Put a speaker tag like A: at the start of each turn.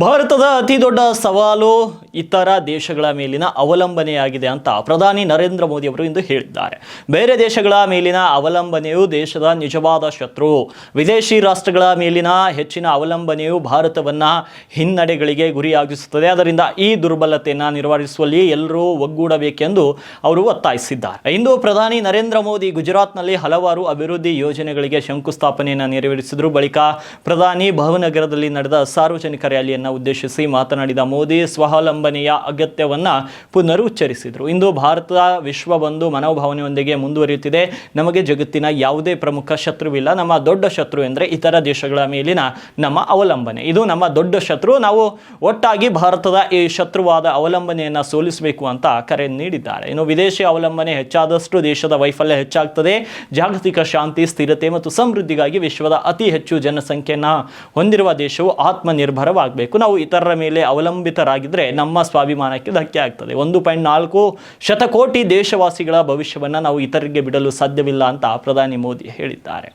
A: ಭಾರತದ ಅತಿ ದೊಡ್ಡ ಸವಾಲು ಇತರ ದೇಶಗಳ ಮೇಲಿನ ಅವಲಂಬನೆಯಾಗಿದೆ ಅಂತ ಪ್ರಧಾನಿ ನರೇಂದ್ರ ಮೋದಿ ಅವರು ಇಂದು ಹೇಳಿದ್ದಾರೆ. ಬೇರೆ ದೇಶಗಳ ಮೇಲಿನ ಅವಲಂಬನೆಯು ದೇಶದ ನಿಜವಾದ ಶತ್ರು. ವಿದೇಶಿ ರಾಷ್ಟ್ರಗಳ ಮೇಲಿನ ಹೆಚ್ಚಿನ ಅವಲಂಬನೆಯು ಭಾರತವನ್ನು ಹಿನ್ನಡೆಗಳಿಗೆ ಗುರಿಯಾಗಿಸುತ್ತದೆ. ಅದರಿಂದ ಈ ದುರ್ಬಲತೆಯನ್ನು ನಿರ್ವಹಿಸುವಲ್ಲಿ ಎಲ್ಲರೂ ಒಗ್ಗೂಡಬೇಕೆಂದು ಅವರು ಒತ್ತಾಯಿಸಿದ್ದಾರೆ. ಇಂದು ಪ್ರಧಾನಿ ನರೇಂದ್ರ ಮೋದಿ ಗುಜರಾತ್ನಲ್ಲಿ ಹಲವಾರು ಅಭಿವೃದ್ಧಿ ಯೋಜನೆಗಳಿಗೆ ಶಂಕುಸ್ಥಾಪನೆಯನ್ನು ನೆರವೇರಿಸಿದರು. ಬಳಿಕ ಪ್ರಧಾನಿ ಭವನಗರದಲ್ಲಿ ನಡೆದ ಸಾರ್ವಜನಿಕ ರ್ಯಾಲಿಯನ್ನು ಉದ್ದೇಶಿಸಿ ಮಾತನಾಡಿದ ಮೋದಿ ಸ್ವಾವಲಂಬನೆಯ ಅಗತ್ಯವನ್ನು ಪುನರುಚ್ಚರಿಸಿದರು. ಇಂದು ಭಾರತ ವಿಶ್ವ ಒಂದು ಮನೋಭಾವನೆಯೊಂದಿಗೆ ಮುಂದುವರಿಯುತ್ತಿದೆ. ನಮಗೆ ಜಗತ್ತಿನ ಯಾವುದೇ ಪ್ರಮುಖ ಶತ್ರುವಿಲ್ಲ. ನಮ್ಮ ದೊಡ್ಡ ಶತ್ರು ಎಂದರೆ ಇತರ ದೇಶಗಳ ಮೇಲಿನ ನಮ್ಮ ಅವಲಂಬನೆ. ಇದು ನಮ್ಮ ದೊಡ್ಡ ಶತ್ರು. ನಾವು ಒಟ್ಟಾಗಿ ಭಾರತದ ಈ ಶತ್ರುವಾದ ಅವಲಂಬನೆಯನ್ನು ಸೋಲಿಸಬೇಕು ಅಂತ ಕರೆ ನೀಡಿದ್ದಾರೆ. ಇನ್ನು ವಿದೇಶಿ ಅವಲಂಬನೆ ಹೆಚ್ಚಾದಷ್ಟು ದೇಶದ ವೈಫಲ್ಯ ಹೆಚ್ಚಾಗ್ತದೆ. ಜಾಗತಿಕ ಶಾಂತಿ, ಸ್ಥಿರತೆ ಮತ್ತು ಸಮೃದ್ಧಿಗಾಗಿ ವಿಶ್ವದ ಅತಿ ಹೆಚ್ಚು ಜನಸಂಖ್ಯೆಯನ್ನು ಹೊಂದಿರುವ ದೇಶವು ಆತ್ಮನಿರ್ಭರವಾಗಬೇಕು. ನಾವು ಇತರರ ಮೇಲೆ ಅವಲಂಬಿತರಾಗಿದ್ದರೆ ನಮ್ಮ ಸ್ವಾಭಿಮಾನಕ್ಕೆ ಧಕ್ಕೆ ಆಗ್ತದೆ. ಒಂದು ಪಾಯಿಂಟ್ ನಾಲ್ಕು, ಶತಕೋಟಿ ದೇಶವಾಸಿಗಳ ಭವಿಷ್ಯವನ್ನು ನಾವು ಇತರರಿಗೆ ಬಿಡಲು ಸಾಧ್ಯವಿಲ್ಲ ಅಂತ ಪ್ರಧಾನಿ ಮೋದಿ ಹೇಳಿದ್ದಾರೆ.